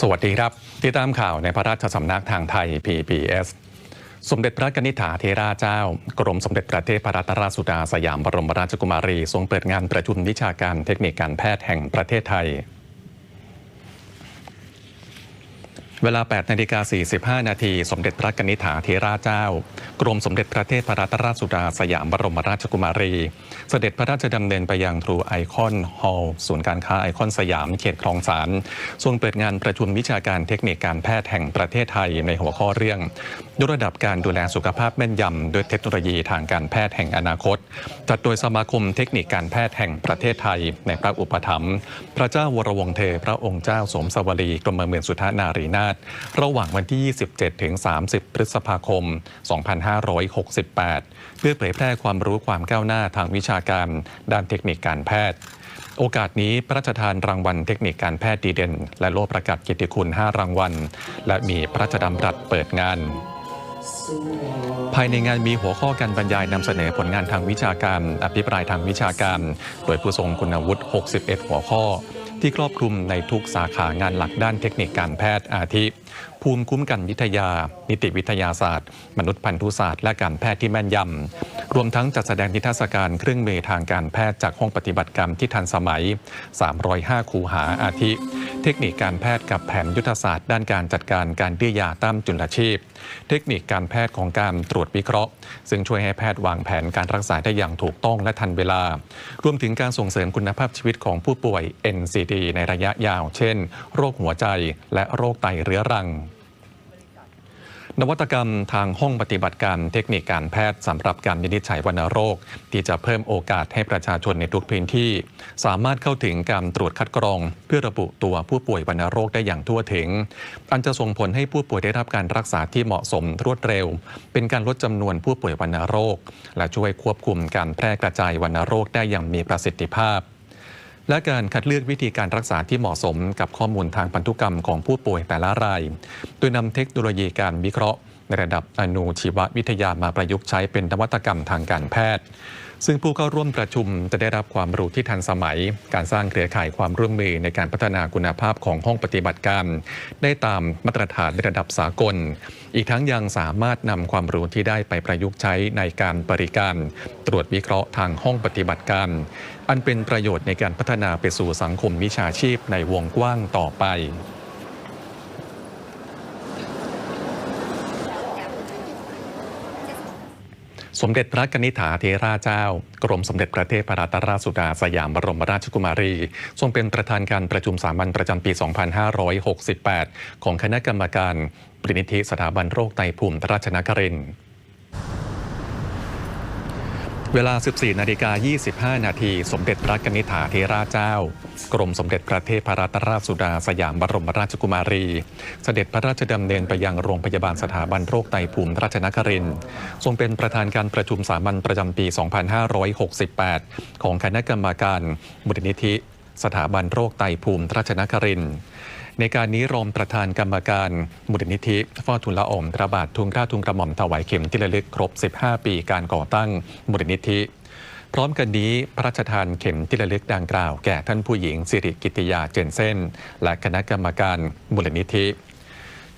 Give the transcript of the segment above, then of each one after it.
สวัสดีครับติดตามข่าวในพระราชสำนักทางไทย PBS สมเด็จพระกนิษฐาเทราเจ้ากรมสมเด็จพระเทพรัตนราชสุดาสยามบรมราชกุมารี ทรงเปิดงานประชุมวิชาการเทคนิคการแพทย์แห่งประเทศไทย เวลา 8 นาฬิกา 45 นาที สมเด็จพระกนิษฐาเทราเจ้า กรมสมเด็จพระเทพรัตนราชสุดาสยามบรมราชกุมารี เสด็จพระราชดำเนินไปยังทรูไอคอนฮอลล์ศูนย์การค้าไอคอนสยามเขตคลองสานทรงเปิดงานประชุมวิชาการเทคนิคการแพทย์แห่งประเทศไทยในหัวข้อเรื่อง ยกระดับการดูแลสุขภาพแม่นยำด้วยเทคโนโลยีทางการแพทย์แห่งอนาคต จัดโดยสมาคมเทคนิคการแพทย์แห่งประเทศไทย ในพระอุปถัมภ์พระเจ้าวรวงเธอพระองค์เจ้าสมสวรีกรมเมืองสุทานารีนาถระหว่างวันที่ 27 ถึง 30 พฤษภาคม 2568 เพื่อเผยแพร่ความรู้ความก้าวหน้าทางวิชาการ ด้านเทคนิคการแพทย์โอกาสนี้พระราชทานรางวัลเทคนิคการแพทย์ดีเด่น และโล่ประกาศเกียรติคุณ 5 รางวัล และมีพระราชดำรัสเปิดงาน ภายในงานมีหัวข้อการบรรยายนำเสนอผลงานทางวิชาการ อภิปรายทางวิชาการ โดยผู้ทรงคุณวุฒิ 61 หัวข้อ ที่ครอบคลุมในทุกสาขางานหลักด้านเทคนิคการแพทย์อาทิ ภูมิคุ้มกันวิทยา นิติวิทยาศาสตร์ มนุษย์พันธุศาสตร์ และการแพทย์ที่แม่นยำ รวมทั้งจัดแสดงนิทรรศการเครื่องมือทางการแพทย์จากห้องปฏิบัติกรรที่ทันสมัย 305 คูหาอาทิ เทคนิคการแพทย์กับแผนยุทธศาสตร์ ด้านการจัดการการดื้อยาต้านจุลชีพ เทคนิคการแพทย์ของการตรวจวิเคราะห์ ซึ่งช่วยให้แพทย์วางแผนการรักษาได้อย่างถูกต้องและทันเวลา รวมถึงการส่งเสริมคุณภาพชีวิตของผู้ป่วย NCD ในระยะยาว เช่น โรคหัวใจ และโรคไตเรื้อรัง นวัตกรรมทางห้องปฏิบัติการเทคนิคการแพทย์สำหรับการวินิจฉัยวัณโรค ที่จะเพิ่มโอกาสให้ประชาชนในทุกพื้นที่ สามารถเข้าถึงการตรวจคัดกรอง เพื่อระบุตัวผู้ป่วยวัณโรคได้อย่างทั่วถึง อันจะส่งผลให้ผู้ป่วยได้รับการรักษาที่เหมาะสมรวดเร็ว เป็นการลดจำนวนผู้ป่วยวัณโรค และช่วยควบคุมการแพร่กระจายวัณโรคได้อย่างมีประสิทธิภาพ และการคัดเลือกวิธีการรักษาที่เหมาะสมกับข้อมูลทางพันธุกรรมของผู้ป่วยแต่ละราย โดยนำเทคโนโลยีการวิเคราะห์ ในระดับอนุชีววิทยามาประยุกต์ใช้เป็นนวัตกรรมทางการแพทย์ ซึ่งผู้เข้าร่วมประชุมจะได้รับความรู้ที่ทันสมัย การสร้างเครือข่ายความร่วมมือในการพัฒนาคุณภาพของห้องปฏิบัติการ ได้ตามมาตรฐานในระดับสากล อีกทั้งยังสามารถนำความรู้ที่ได้ไปประยุกต์ใช้ในการบริการ ตรวจวิเคราะห์ทางห้องปฏิบัติการ อันเป็นประโยชน์ในการพัฒนาไปสู่สังคมวิชาชีพในวงกว้างต่อไป สมเด็จพระกนิษฐาเทราเจ้า กรมสมเด็จพระเทพรัตนราชสุดาสยามบรมราชกุมารี ทรงเป็นประธานการประชุมสามัญประจำปี 2568 ของคณะกรรมการปรินิธิสถาบันโรคไตภูมิราชนครินทร์ เวลา 14 นาฬิกา 25 นาที สมเด็จพระกนิษฐาเทราเจ้า กรมสมเด็จพระเทพรัตนราชสุดาสยามบรมราชกุมารี เสด็จพระราชดำเนินไปยังโรงพยาบาลสถาบันโรคไตภูมิราชนครินทร์ทรงเป็นประธานการประชุมสามัญประจำปี 2568 ของคณะกรรมการมูลนิธิ สถาบันโรคไตภูมิราชนครินทร์ ในการนี้รองประธานกรรมการมูลนิธิเฝ้าทุนละอองพระบาททุนกล้าทุนกระหม่อมถวายเข็มที่ระลึกครบ 15 ปีการก่อตั้งมูลนิธิ พร้อมกันนี้พระราชทานเข็มที่ระลึกดังกล่าวแก่ท่านผู้หญิงสิริกิติยาเจนเซนและคณะกรรมการมูลนิธิ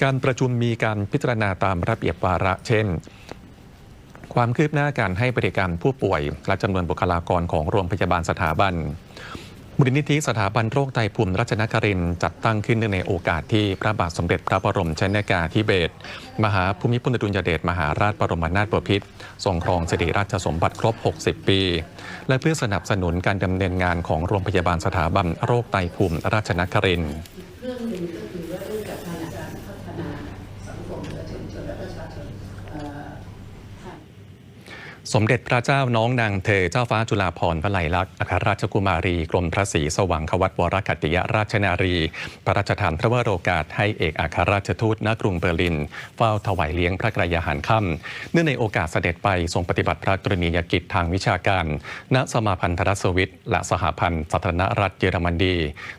การประชุมมีการพิจารณาตามระเบียบวาระเช่นความคืบหน้าการให้บริการผู้ป่วย และจำนวนบุคลากรของโรงพยาบาลสถาบัน มูลนิธิสถาบันโรคไตภูมิรัชนครินจัดตั้งขึ้นในโอกาสที่พระบาทสมเด็จพระบรมชนกาธิเบศรมหาภูมิพลอดุลยเดชมหาราชบรมนาถบพิตรทรงครองสิริราชสมบัติครบ 60 ปี และเพื่อสนับสนุนการดำเนินงานของโรงพยาบาลสถาบันโรคไตภูมิรัชนครินทร์ สมเด็จพระเจ้าน้องนางเธอเจ้าฟ้าจุฬาภรณ์วลัยลักษณ์อัครราชกุมารี กรมพระศรีสว่างควัตวรกัตติยราชนารี พระราชทานพระวโรกาสให้เอกอัครราชทูตณกรุงเบอร์ลิน เฝ้าถวายเลี้ยงพระกรยาหารค่ำเนื่องในโอกาสเสด็จไปทรงปฏิบัติพระกรณียกิจทางวิชาการ ณสมาพันธรัฐสวิตและสหพันธ์สาธารณรัฐเยอรมนี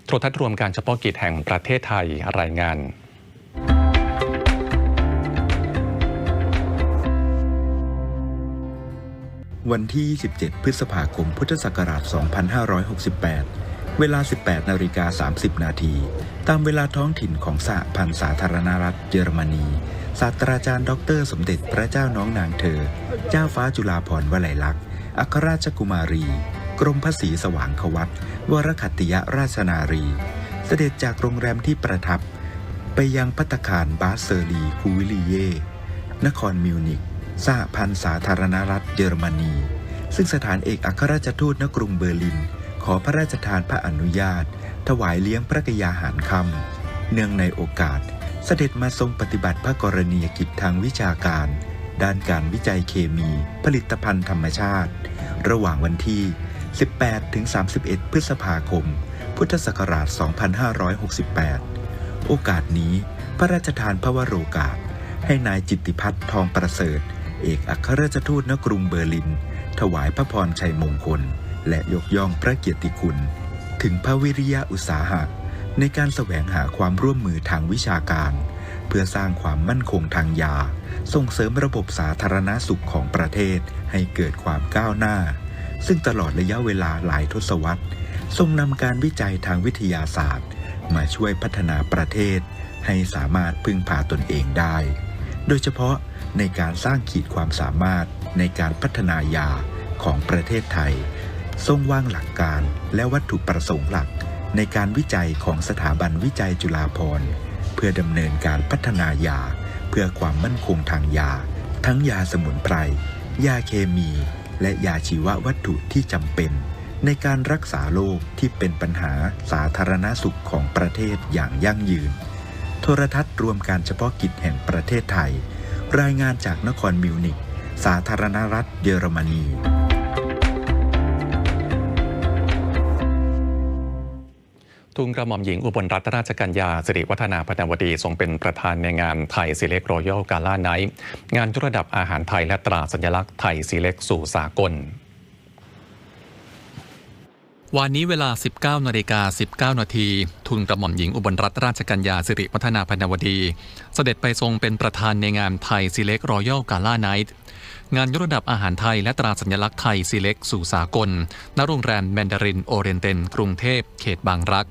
โทรทัศน์รวมการเฉพาะกิจแห่งประเทศไทยรายงาน วันที่ 27 พฤษภาคม พุทธศักราช 2568 เวลา 18 นาฬิกา 30 นาที ตามเวลาท้องถิ่นของสหพันธ์สาธารณรัฐเยอรมนี ศาสตราจารย์ดอเตอรสมเด็จพระเจ้าน้องนางเธอ เจ้าฟ้าจุฬาภรณ์วลัยลักษณ์อัครราชกุมารี กรมพระศรีสว่างควัตวรคัตติยราชนารี เสด็จจากโรงแรมที่ประทับ ไปยังพัตตาคารบาสเซอรีคูวิลีเย นครมิวนิก สหพันธ์สาธารณรัฐเยอรมนี ซึ่งสถานเอกอัครราชทูตณกรุงเบอร์ลิน ขอพระราชทานพระอนุญาต ถวายเลี้ยงพระกยาหารคำเนื่องในโอกาส เสด็จมาทรงปฏิบัติพระกรณียกิจทางวิชาการ ด้านการวิจัยเคมี ผลิตภัณฑ์ธรรมชาติ ระหว่างวันที่ 18ถึง31 พฤษภาคม พุทธศักราช 2568 โอกาสนี้พระราชทานพระวโรกาสให้นายจิตติพัฒน์ทองประเสริฐ เอกอัครราชทูตณกรุงเบอร์ลิน ถวายพระพรชัยมงคล และยกย่องพระเกียรติคุณ ถึงพระวิริยะอุตสาหะ ในการแสวงหาความร่วมมือทางวิชาการ เพื่อสร้างความมั่นคงทางยา ส่งเสริมระบบสาธารณาสุขของประเทศให้เกิดความก้าวหน้า ซึ่งตลอดระยะเวลาหลายทศวรรษ ทรงนำการวิจัยทางวิทยาศาสตร์ มาช่วยพัฒนาประเทศ ให้สามารถพึ่งพาตนเองได้ โดยเฉพาะในการสร้างขีดความสามารถในการพัฒนายาของประเทศไทย ทรงวางหลักการและวัตถุประสงค์หลักในการวิจัยของสถาบันวิจัยจุฬาภรณ์ เพื่อดำเนินการพัฒนายา เพื่อความมั่นคงทางยา ทั้งยาสมุนไพร ยาเคมี และยาชีววัตถุที่จำเป็น ในการรักษาโรคที่เป็นปัญหาสาธารณสุขของประเทศอย่างยั่งยืน โทรทัศน์รวมการเฉพาะกิจแห่งประเทศไทย รายงานจากนครมิวนิกสาธารณรัฐเยอรมนีทุนกระหม่อมหญิงอุบลรัตนราชกัญญาสิริวัฒนาพนวดีทรงเป็นประธานในงานไทยซีเล็กรอยัลกาล่าไนท์งานยกระดับอาหารไทยและตราสัญลักษณ์ไทยซีเล็กสู่สากล วันนี้เวลา 19นาฬิกา19 นาที ทุนกระหม่อมหญิงอุบลรัตนราชกัญญาสิริวัฒนาพนวดี เสด็จไปทรงเป็นประธานในงานไทยซีเล็กรอยัลกาล่าไนท์งานยกระดับอาหารไทยและตราสัญลักษณ์ไทยซีเล็กสู่สากล ณ โรงแรมแมนดารินโอเรนเตนกรุงเทพ เขตบางรัก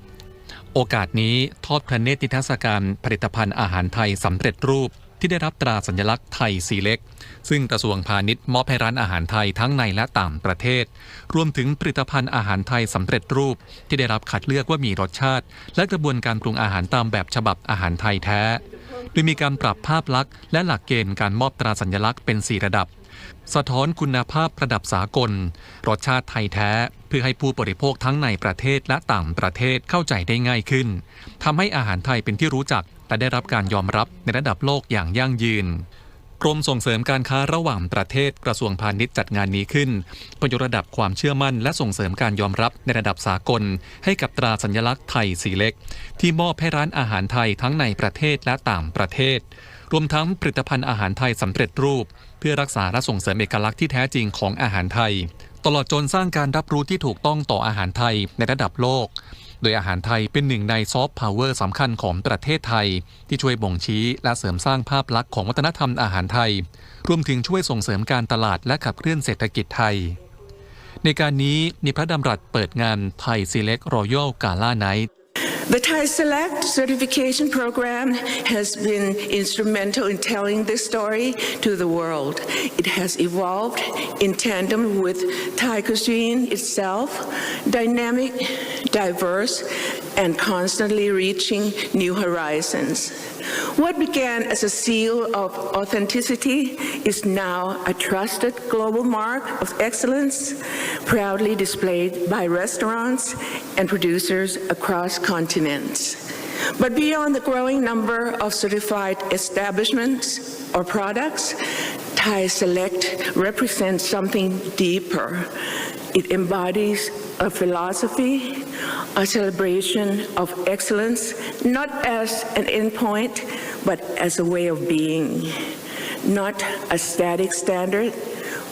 โอกาสนี้ทอดพระเนตรนิทรรศการผลิตภัณฑ์อาหารไทยสำเร็จรูป ที่ได้รับตราสัญลักษณ์ไทยซีเล็ก ซึ่งกระทรวงพาณิชย์มอบให้ร้านอาหารไทยทั้งในและต่างประเทศ รวมถึงผลิตภัณฑ์อาหารไทยสำเร็จรูป ที่ได้รับคัดเลือกว่ามีรสชาติ และกระบวนการปรุงอาหารตามแบบฉบับอาหารไทยแท้ โดยมีการปรับภาพลักษณ์และหลักเกณฑ์การมอบตราสัญลักษณ์เป็น 4 ระดับสะท้อนคุณภาพระดับสากล รสชาติไทยแท้ เพื่อให้ผู้บริโภคทั้งในประเทศและต่างประเทศเข้าใจได้ง่ายขึ้นทำให้อาหารไทยเป็นที่รู้จัก และได้รับการยอมรับในระดับโลกอย่างยั่งยืน กรมส่งเสริมการค้าระหว่างประเทศกระทรวงพาณิชย์จัดงานนี้ขึ้นเพื่อยกระดับความเชื่อมั่น และส่งเสริมการยอมรับในระดับสากล ให้กับตราสัญลักษณ์ไทยสีเล็ก ที่มอบให้ร้านอาหารไทยทั้งในประเทศและต่างประเทศ รวมทั้งผลิตภัณฑ์อาหารไทยสำเร็จรูป เพื่อรักษาและส่งเสริมเอกลักษณ์ที่แท้จริงของอาหารไทยตลอดจนสร้างการรับรู้ที่ถูกต้องต่ออาหารไทยในระดับโลก โดยอาหารไทยเป็นหนึ่งในซอฟต์พาวเวอร์สำคัญของประเทศไทย ที่ช่วยบ่งชี้และเสริมสร้างภาพลักษณ์ของวัฒนธรรมอาหารไทย รวมถึงช่วยส่งเสริมการตลาดและขับเคลื่อนเศรษฐกิจไทย ในการนี้มีพระดำรัสเปิดงานไทยซีเล็กรอยัลกาล่าไนท์ The Thai Select certification program has been instrumental in telling this story to the world. It has evolved in tandem with Thai cuisine itself, dynamic, diverse, and constantly reaching new horizons. What began as a seal of authenticity is now a trusted global mark of excellence, proudly displayed by restaurants and producers across continents. But beyond the growing number of certified establishments or products, Thai Select represents something deeper. It embodies a philosophy, a celebration of excellence, not as an endpoint, but as a way of being. Not a static standard,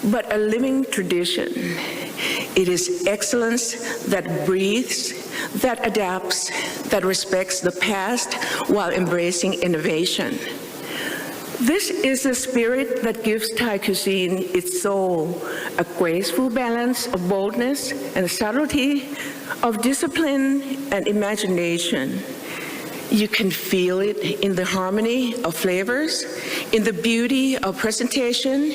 but a living tradition. It is excellence that breathes, that adapts, that respects the past while embracing innovation. This is the spirit that gives Thai cuisine its soul, a graceful balance of boldness and subtlety, of discipline and imagination. You can feel it in the harmony of flavors, in the beauty of presentation,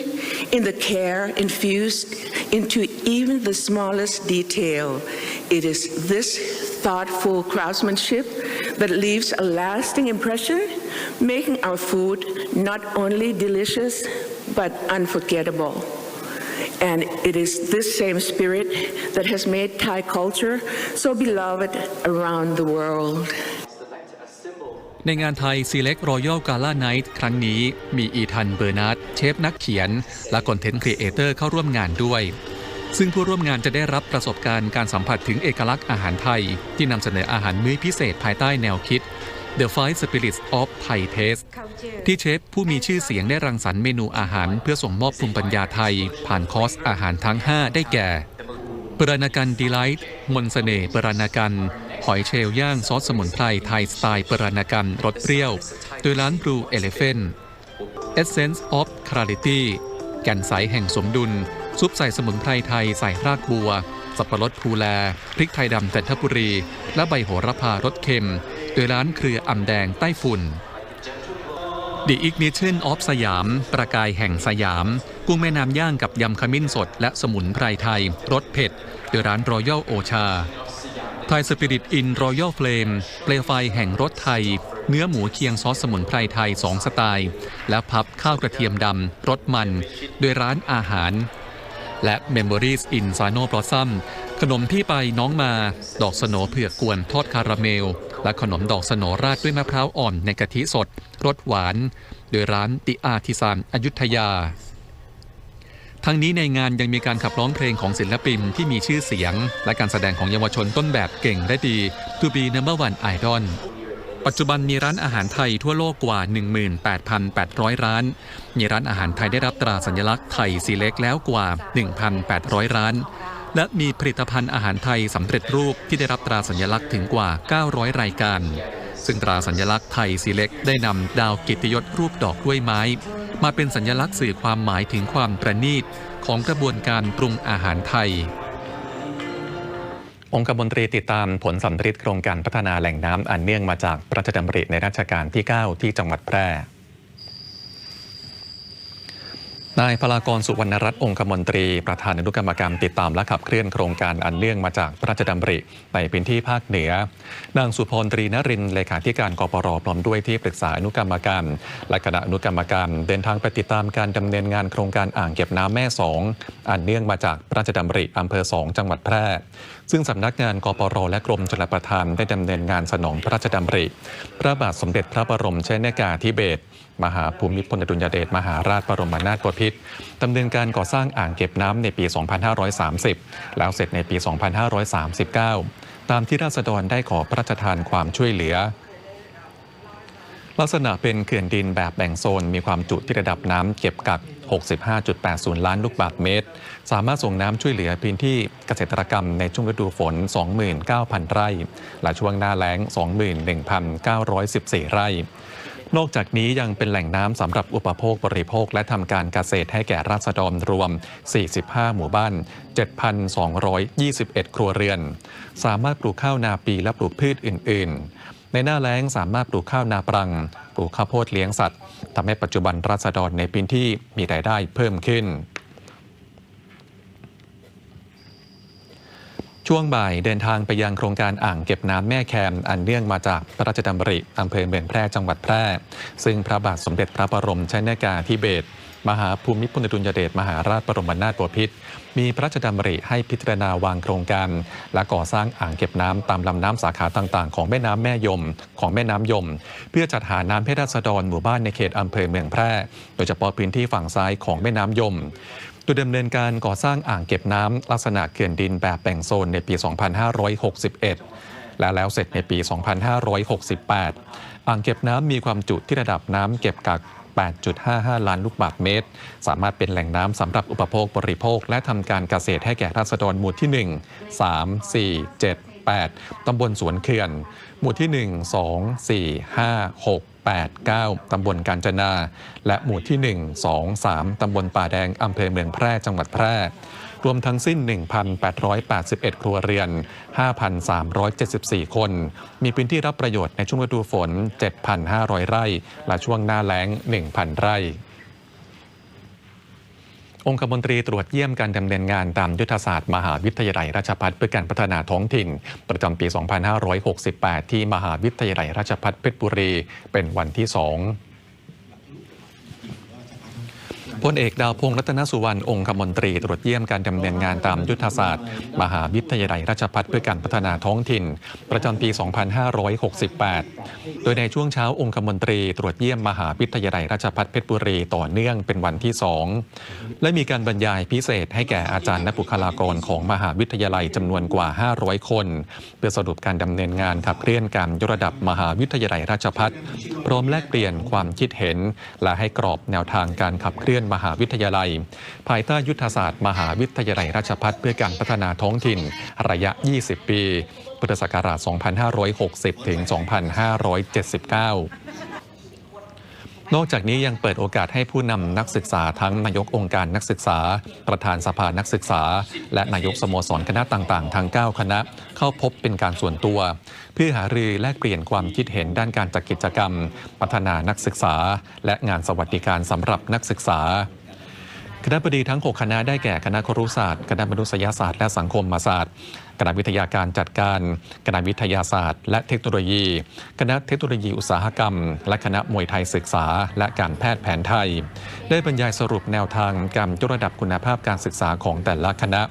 in the care infused into even the smallest detail. It is this thoughtful craftsmanship that leaves a lasting impression, making our food not only delicious but unforgettable. And it is this same spirit that has made Thai culture so beloved around the world. ในงานไทย Select Royal Gala Night ครั้งนี้มีอีธันเบอร์นาร์ดเชฟนักเขียน และคอนเทนต์ครีเอเตอร์เข้าร่วมงานด้วย ซึ่งผู้ร่วมงานจะได้รับประสบการณ์การสัมผัสถึงเอกลักษณ์อาหารไทย ที่นำเสนออาหารมื้อพิเศษภายใต้แนวคิด The Five Spirits of Thai Taste ที่เชฟผู้มีชื่อเสียงได้รังสรรค์เมนูอาหารเพื่อส่งมอบภูมิปัญญาไทย ผ่านคอร์สอาหารทั้ง 5 ได้แก่ปราณากันดีไลท์มนต์เสน่ห์ปราณากัน หอยเชลล์ย่างซอสสมุนไพรไทยสไตล์ปราณากันรสเปรี้ยว โดยร้าน Blue Elephant Essence of Clarity แก่นใสแห่งสมดุล ซุปใส่สมุนไพรไทยใส่รากบัว สับปะรดภูแล พริกไทยดำจันทบุรี และใบโหระพารสเค็ม โดยร้านเครืออ่ำแดงใต้ฝุ่น The Ignition of สยาม ประกายแห่งสยาม กุ้งแม่น้ำย่างกับยำขมิ้นสด และสมุนไพรไทยรสเผ็ด โดยร้าน Royal โอชาไทยสปิริตอินรอยัลเฟลมเปลวไฟแห่งรสไทย เนื้อหมูเคียงซอสสมุนไพรไทย 2 สไตล์ และพับข้าวกระเทียมดำรสมัน โดยร้านอาหาร และ Memories in s a n o Blossom ขนมที่ไปน้องมา ดอกสโนเผือกกวนทอดคาราเมล และขนมดอกสโหนราดด้วยมะพร้าวอ่อนในกะทิสดรสหวาน โดยร้านติอาทิซานอายุธยา ทั้งนี้ในงานยังมีการขับร้องเพลงของศิลปินที่มีชื่อเสียง และการแสดงของเยาวชนต้นแบบเก่งและดี To be number one idol ปัจจุบันมีร้านอาหารไทยทั่วโลกกว่า 18,800 ร้าน มีร้านอาหารไทยได้รับตราสัญลักษณ์ไทยซีเล็กแล้วกว่า 1,800 ร้าน และมีผลิตภัณฑ์อาหารไทยสำเร็จรูปที่ได้รับตราสัญลักษณ์ถึงกว่า 900 รายการ ซึ่งตราสัญลักษณ์ไทยซีเล็กได้นำดาวกิติยศรูปดอกกล้วยไม้ มาเป็นสัญลักษณ์สื่อความหมายถึงความประณีตของกระบวนการปรุงอาหารไทยองค์กรมนตรีติดตามผลสำเร็จโครงการพัฒนาแหล่งน้ำอันเนื่องมาจากพระราชดำริในรัชกาลที่ 9 ที่จังหวัดแพร่ นายพลากรสุวรรณรัตน์องคมนตรี ประธานอนุกรรมการติดตามและขับเคลื่อนโครงการอันเนื่องมาจากพระราชดำริ ในพื้นที่ภาคเหนือ นางสุพรตรีนรินเลขาธิการกปรพร้อมด้วยที่ปรึกษาอนุกรรมการและคณะอนุกรรมการเดินทางไปติดตามการดำเนินงานโครงการอ่างเก็บน้ำแม่สองอันเนื่องมาจากพระราชดำริอำเภอสองจังหวัดแพร่ ซึ่งสำนักงานกปรและกรมชลประทานได้ดำเนินงานสนองพระราชดำริ พระบาทสมเด็จพระบรมชนกาธิเบศร มหาภูมิพลอดุลยเดชมหาราชบรมนาถบพิตรดำเนินการก่อสร้างอ่างเก็บน้ำในปี 2530 แล้วเสร็จในปี 2539 ตามที่ราษฎรได้ขอพระราชทานความช่วยเหลือ ลักษณะเป็นเขื่อนดินแบบแบ่งโซน มีความจุที่ระดับน้ำเก็บกัก 65.80 ล้านลูกบาศก์เมตร สามารถส่งน้ำช่วยเหลือพื้นที่เกษตรกรรมในช่วงฤดูฝน 29,000 ไร่ และช่วงหน้าแล้ง 21,914 ไร่ นอกจากนี้ยังเป็นแหล่งน้ำสำหรับอุปโภคบริโภค และทำการเกษตรให้แก่ราษฎรรวม 45 หมู่บ้าน 7,221 ครัวเรือน สามารถปลูกข้าวนาปีและปลูกพืชอื่น ๆ ในหน้าแล้งสามารถปลูกข้าวนาปรัง ปลูกข้าวโพดเลี้ยงสัตว์ทำให้ปัจจุบันราษฎรในพื้นที่มีรายได้เพิ่มขึ้น ช่วงบ่ายเดินทางไปยังโครงการอ่างเก็บน้ำแม่แคม อันเนื่องมาจากพระราชดำริอำเภอเมืองแพร่จังหวัดแพร่ ซึ่งพระบาทสมเด็จพระบรมชนากาธิเบศรมหาภูมิพลอดุลยเดชมหาราชบรมนาถบพิตรมีพระราชดำริให้พิจารณาวางโครงการ และก่อสร้างอ่างเก็บน้ำตามลำน้ำสาขาต่างๆ ของแม่น้ำแม่ยม ของแม่น้ำยม เพื่อจัดหาน้ำให้ราษฎรหมู่บ้านในเขตอำเภอเมืองแพร่ โดยเฉพาะพื้นที่ฝั่งซ้ายของแม่น้ำยม โดยดำเนินการก่อสร้างอ่างเก็บน้ำลักษณะเขื่อนดินแบบแบ่งโซนในปี 2561 และแล้วเสร็จในปี 2568 อ่างเก็บน้ำมีความจุที่ระดับน้ำเก็บกัก 8.55 ล้านลูกบาศก์เมตร สามารถเป็นแหล่งน้ำสำหรับอุปโภคบริโภค และทำการเกษตรให้แก่ราษฎรหมู่ที่ 1 3 4 7 8 ตำบลสวนเขื่อน หมู่ที่ 1 2 4 5 6 8 9 ตำบลกาญจนา และหมู่ที่ 1 2 3 ตำบลป่าแดงอำเภอเมืองแพร่จังหวัดแพร่รวมทั้งสิ้น 1,881 ครัวเรือน 5,374 คน มีพื้นที่รับประโยชน์ในช่วงฤดูฝน 7,500 ไร่ และช่วงหน้าแล้ง 1,000 ไร่ องคมนตรีตรวจเยี่ยมการดำเนินงานตามยุทธศาสตร์มหาวิทยาลัยราชภัฏเพื่อการพัฒนาท้องถิ่น ประจำปี 2568 ที่มหาวิทยาลัยราชภัฏเพชรบุรี เป็นวันที่ 2 พลเอกดาวพงษ์รัตนสุวรรณองคมนตรีตรวจเยี่ยมการดำเนินงานตามยุทธศาสตร์ มหาวิทยาลัยราชภัฏเพื่อการพัฒนาท้องถิ่น ประจำปี 2568 โดยในช่วงเช้าองคมนตรีตรวจเยี่ยมมหาวิทยาลัยราชภัฏเพชรบุรีต่อเนื่องเป็นวันที่ 2 และมีการบรรยายพิเศษให้แก่อาจารย์และบุคลากรของมหาวิทยาลัยจำนวนกว่า 500 คน เพื่อสรุปการดำเนินงานขับเคลื่อนการยกระดับมหาวิทยาลัยราชภัฏพร้อมแลกเปลี่ยนความคิดเห็น และให้กรอบแนวทางการขับเคลื่อนมหาวิทยาลัย ภายใต้ยุทธศาสตร์ มหาวิทยาลัยราชภัฏเพื่อการพัฒนาท้องถิ่น ระยะ 20 ปี พุทธศักราช 2560 ถึง 2579 นอกจากนี้ยังเปิดโอกาสให้ผู้นำนักศึกษาทั้งนายกองค์การนักศึกษา ประธานสภานักศึกษา และนายกสโมสรคณะต่างๆ ทั้ง 9 คณะเข้าพบเป็นการส่วนตัว เพื่อหารือแลกเปลี่ยนความคิดเห็นด้านการจัดกิจกรรม พัฒนานักศึกษา และงานสวัสดิการสำหรับนักศึกษาคณะบดีทั้ง 6 คณะได้แก่คณะครุศาสตร์ คณะมนุษยศาสตร์ และสังคมศาสตร์ คณะวิทยาการจัดการ คณะวิทยาศาสตร์ และเทคโนโลยี คณะเทคโนโลยีอุตสาหกรรม และคณะมวยไทยศึกษา และการแพทย์แผนไทย ได้บรรยายสรุปแนวทางการยกระดับคุณภาพการศึกษาของแต่ละคณะ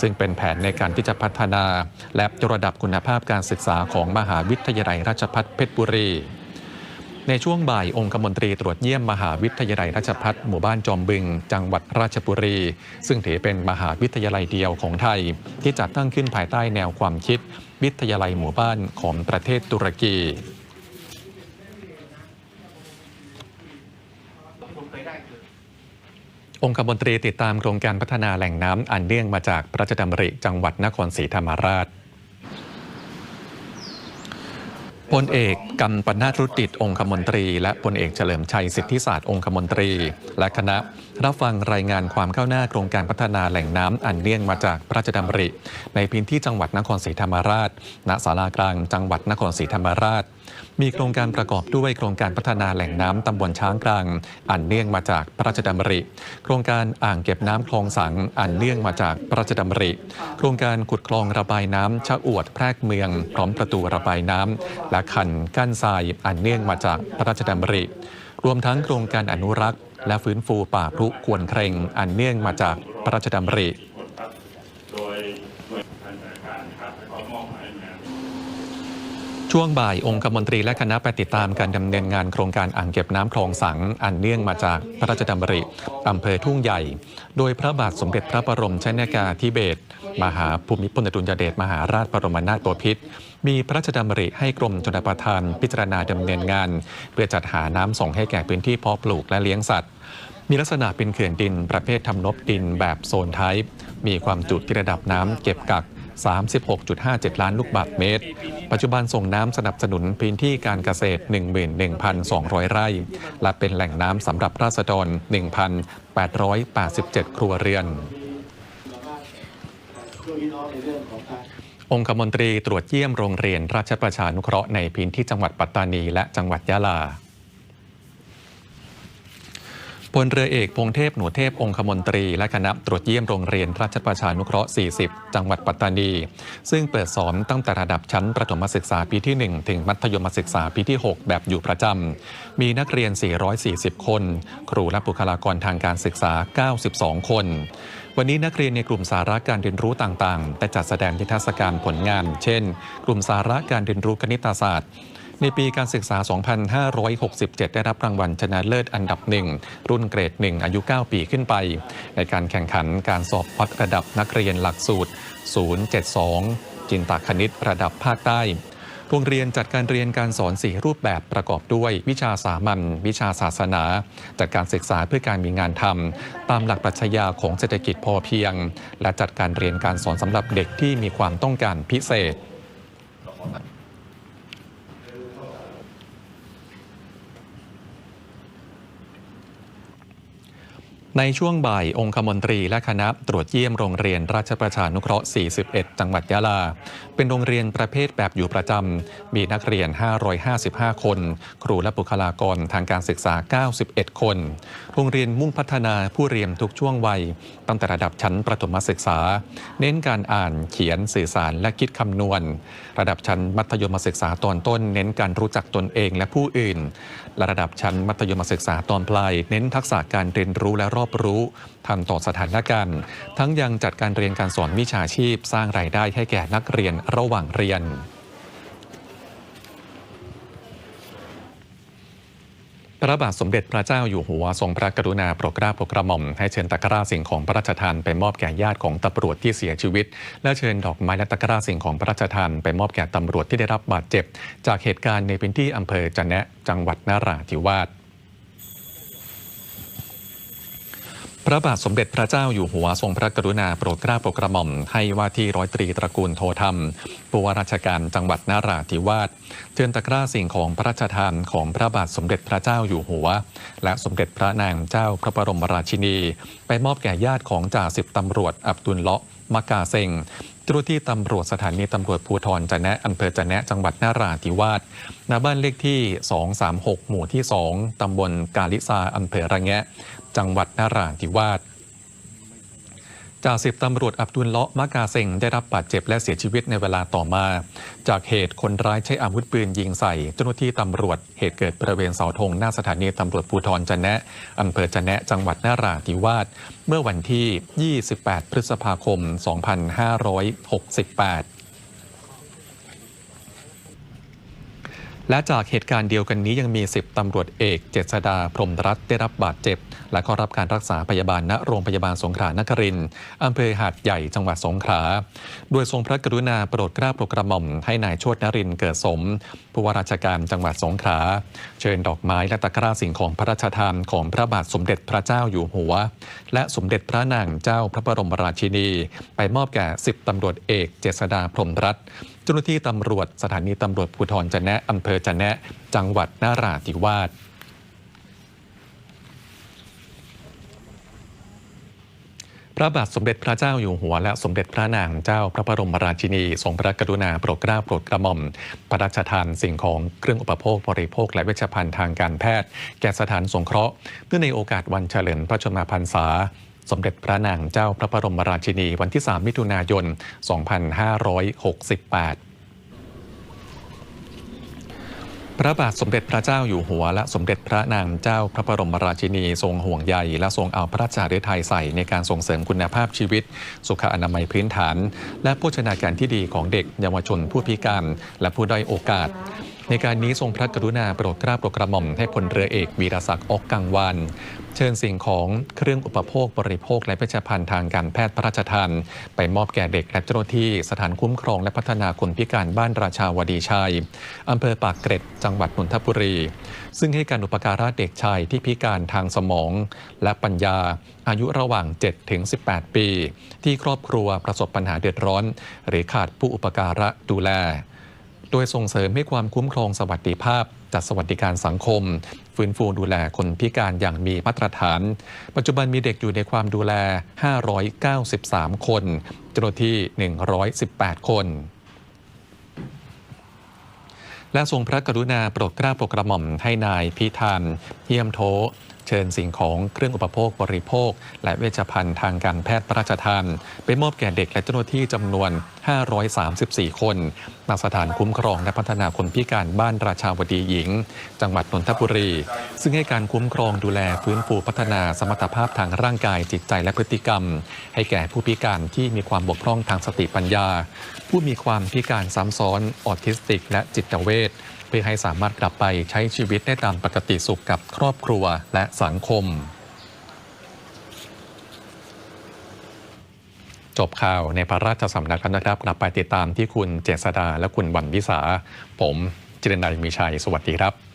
ซึ่งเป็นแผนในการที่จะพัฒนา และยกระดับคุณภาพการศึกษาของมหาวิทยาลัยราชภัฏเพชรบุรี ในช่วงบ่ายองคมนตรีตรวจเยี่ยมมหาวิทยาลัยราชภัฏหมู่บ้านจอมบึง จังหวัดราชบุรี ซึ่งถือเป็นมหาวิทยาลัยเดียวของไทย ที่จัดตั้งขึ้นภายใต้แนวความคิด วิทยาลัยหมู่บ้านของประเทศตุรกีองคมนตรีติดตามโครงการพัฒนาแหล่งน้ำอันเนื่องมาจากพระราชดำริจังหวัดนครศรีธรรมราช พลเอกกำปนาตรุติตองคมนตรี และพลเอกเฉลิมชัยสิทธิศาสตร์องคมนตรี และคณะรับฟังรายงานความก้าวหน้าโครงการพัฒนาแหล่งน้ำอันเนื่องมาจากพระราชดำริ ในพื้นที่จังหวัดนครศรีธรรมราช ณศาลากลางจังหวัดนครศรีธรรมราช มีโครงการประกอบด้วยโครงการพัฒนาแหล่งน้ำตำบลช้างกลาง อันเนื่องมาจากพระราชดำริ โครงการอ่างเก็บน้ำคลองสัง อันเนื่องมาจากพระราชดำริ โครงการขุดคลองระบายน้ำชะอวดแพรกเมือง พร้อมประตูระบายน้ำและคันกั้นทรายอันเนื่องมาจากพระราชดำริ รวมทั้งโครงการอนุรักษ์ และฟื้นฟูป่าพรุควรเครงอันเนื่องมาจากพระราชดำริ โดยหน่วยงานราชการนะครับและขอมอบหมายงาน ช่วงบ่ายองคมนตรีและคณะไปติดตามการดำเนินงานโครงการอ่างเก็บน้ำคลองสัง อันเนื่องมาจากพระราชดำริอำเภอทุ่งใหญ่ โดยพระบาทสมเด็จพระบรมชนากาธิเบศรมหาภูมิพลอดุลยเดชมหาราชบรมนาถบพิตรมีพระราชดำริให้กรมชนประทานพิจารณาดำเนินงาน เพื่อจัดหาน้ำส่งให้แก่พื้นที่เพาะปลูกและเลี้ยงสัตว์ มีลักษณะเป็นเขื่อนดินประเภททำนบดินแบบโซนไทป์มีความจุที่ระดับน้ำเก็บกัก 36.57 ล้านลูกบาศก์เมตร ปัจจุบันส่งน้ำสนับสนุนพื้นที่การเกษตร 11,200 ไร่ และเป็นแหล่งน้ำสำหรับราษฎร 1,887 ครัวเรือนองคมนตรีตรวจเยี่ยมโรงเรียนราชประชานุเคราะห์ในพื้นที่จังหวัดปัตตานีและจังหวัดยะลา พลเรือเอกพงเทพหนูเทพองคมนตรี และคณะตรวจเยี่ยมโรงเรียนราชประชานุเคราะห์ 40 จังหวัดปัตตานี ซึ่งเปิดสอนตั้งแต่ระดับชั้นประถมศึกษาปีที่ 1 ถึงมัธยมศึกษาปีที่ 6 แบบอยู่ประจำ มีนักเรียน 440 คน ครูและบุคลากรทางการศึกษา 92 คน วันนี้นักเรียนในกลุ่มสาระการเรียนรู้ต่างๆได้จัดแสดงนิทรรศการผลงาน เช่น กลุ่มสาระการเรียนรู้คณิตศาสตร์ ในปีการศึกษา 2567 ได้รับรางวัลชนะเลิศอันดับหนึ่งรุ่นเกรด1อายุ 9 ปีขึ้นไป ในการแข่งขันการสอบวัดระดับนักเรียนหลักสูตร 072 จินตคณิตระดับภาคใต้โรงเรียนจัดการเรียนการสอน 4 รูปแบบประกอบด้วยวิชาสามัญวิชาศาสนา จัดการศึกษาเพื่อการมีงานทำตามหลักปรัชญาของเศรษฐกิจพอเพียง และจัดการเรียนการสอนสำหรับเด็กที่มีความต้องการพิเศษ ในช่วงบ่ายองคมนตรีและคณะตรวจเยี่ยมโรงเรียนราชประชานุเคราะห์ 41 จังหวัดยะลา เป็นโรงเรียนประเภทแบบอยู่ประจำ มีนักเรียน 555 คน ครูและบุคลากรทางการศึกษา 91 คน โรงเรียนมุ่งพัฒนาผู้เรียนทุกช่วงวัย ตั้งแต่ระดับชั้นประถมศึกษา เน้นการอ่านเขียนสื่อสารและคิดคำนวณ ระดับชั้นมัธยมศึกษาตอนต้น เน้นการรู้จักตนเองและผู้อื่น และระดับชั้นมัธยมศึกษาตอนปลาย เน้นทักษะการเรียนรู้และรอบรู้ทันต่อสถานการณ์ ทั้งยังจัดการเรียนการสอนวิชาชีพ สร้างรายได้ให้แก่นักเรียนระหว่างเรียนพระบาทสมเด็จพระเจ้าอยู่หัวทรงพระกรุณาโปรดเกล้าโปรดกระหม่อมให้เชิญตะกร้าสิ่งของพระราชทานไปมอบแก่ญาติของตำรวจที่เสียชีวิต และเชิญดอกไม้และตะกร้าสิ่งของพระราชทานไปมอบแก่ตำรวจที่ได้รับบาดเจ็บ จากเหตุการณ์ในพื้นที่อำเภอจะแนะจังหวัดนาราธิวาส พระบาทสมเด็จพระเจ้าอยู่หัวทรงพระกรุณาโปรดเกล้าโปรดกระหม่อมให้ว่าที่ร้อยตรีตระกูลโทธรรมผู้ว่าราชการจังหวัดนาราธิวาสเชิญตะกร้าสิ่งของพระราชทานของพระบาทสมเด็จพระเจ้าอยู่หัว และสมเด็จพระนางเจ้าพระบรมราชินี ไปมอบแก่ญาติของจ่าสิบตำรวจอับดุลเลาะมากาเซงเจ้าหน้าที่ตำรวจสถานีตำรวจภูธรจะแนะอำเภอจะแนะจังหวัดนาราธิวาสณบ้านเลขที่ 236 หมู่ที่ 2 ตำบลกาลิซาอำเภอระแงะ จังหวัดนาราธิวาสจ่าสิบตำรวจอับดุลเลาะมะกาเซงได้รับบาดเจ็บและเสียชีวิตในเวลาต่อมา จากเหตุคนร้ายใช้อาวุธปืนยิงใส่เจ้าหน้าที่ตำรวจ เหตุเกิดบริเวณเสาธงหน้าสถานีตำรวจภูธรจะแนะอำเภอจะแนะจังหวัดนาราธิวาสเมื่อวันที่ 28 พฤษภาคม 2568 และจากเหตุการณ์เดียวกันนี้ยังมี 10ตำรวจเอกเจษดาพรมรัตน์ได้รับบาดเจ็บ และก็รับการรักษาพยาบาลณโรงพยาบาลสงขลานครินทร์อำเภอหาดใหญ่จังหวัดสงขลาโดยทรงพระกรุณาโปรดเกล้าโปรดกระหม่อมให้นายชตนรินเกิดสม ผู้ว่าราชการจังหวัดสงขลาเชิญดอกไม้และตะกร้าสิ่งของพระราชทานของพระบาทสมเด็จพระเจ้าอยู่หัว และสมเด็จพระนางเจ้าพระบรมราชินี ไปมอบแก่ 10ตำรวจเอกเจษดาพรมรัตน์ จ้าหน้าที่ตำรวจสถานีตำรวจภูธรจะแนะอำเภอจะแนะจังหวัดนาราธิวาสพระบาทสมเด็จพระเจ้าอยู่หัวและสมเด็จพระนางเจ้าพระบรมราชินีทรงพระกรุณาโปรดเกล้าโปรดกระหม่อม พระราชทานสิ่งของเครื่องอุปโภคบริโภคและเวชภัณฑ์ทางการแพทย์ แก่สถานสงเคราะห์เนื่องในโอกาสวันเฉลิมพระชนมพรรษา สมเด็จพระนางเจ้าพระบรมราชินีวันที่ 3 มิถุนายน 2568พระบาทสมเด็จพระเจ้าอยู่หัว และสมเด็จพระนางเจ้าพระบรมราชินีทรงห่วงใยและทรงเอาพระราชาฤทัยใส่ในการส่งเสริมคุณภาพชีวิต สุขอนามัยพื้นฐาน และโภชนาการที่ดีของเด็กเยาวชนผู้พิการ และผู้ด้อยโอกาส ในการนี้ทรงพระกรุณาโปรดกล้าโปรดกระหม่อมให้พลเรือเอกวีรศักดิ์ออกกังวานเชิญสิ่งของเครื่องอุปโภคบริโภคและเวชภัณฑ์ทางการแพทย์พระราชทาน ไปมอบแก่เด็กและเจ้าหน้าที่สถานคุ้มครองและพัฒนาคนพิการบ้านราชาวดีชัยอำเภอปากเกร็ดจังหวัดนนทบุรี ซึ่งให้การอุปการะเด็กชายที่พิการทางสมอง และปัญญาอายุระหว่าง 7 ถึง 18 ปี ที่ครอบครัวประสบปัญหาเดือดร้อน หรือขาดผู้อุปการะดูแล โดยส่งเสริมให้ความคุ้มครองสวัสดิภาพ จัดสวัสดิการสังคม ฟื้นฟูดูแลคนพิการอย่างมีมาตรฐาน ปัจจุบันมีเด็กอยู่ในความดูแล 593 คนเจ้าหน้าที่ 118 คน และทรงพระกรุณาโปรดเกล้าโปรดกระหม่อมให้นายพิธานเฮียมโทเชิญสิ่งของเครื่องอุปโภคบริโภค และเวชภัณฑ์ทางการแพทย์พระราชทานไปมอบแก่เด็กและเจ้าหน้าที่จำนวน 534 คนณสถานคุ้มครองและพัฒนาคนพิการบ้านราชาวดีหญิง จังหวัดนนทบุรี ซึ่งให้การคุ้มครองดูแลฟื้นฟูพัฒนาสมรรถภาพทางร่างกายจิตใจและพฤติกรรม ให้แก่ผู้พิการที่มีความบกพร่องทางสติปัญญา ผู้มีความพิการซ้ำซ้อนออทิสติก และจิตเวชเพื่อให้สามารถกลับไปใช้ชีวิตได้ตามปกติสุขกับครอบครัวและสังคม จบข่าวในพระราชสำนักนะครับ กลับไปติดตามที่คุณเจษดาและคุณวันวิสา ผมจิรนัยมีชัย สวัสดีครับ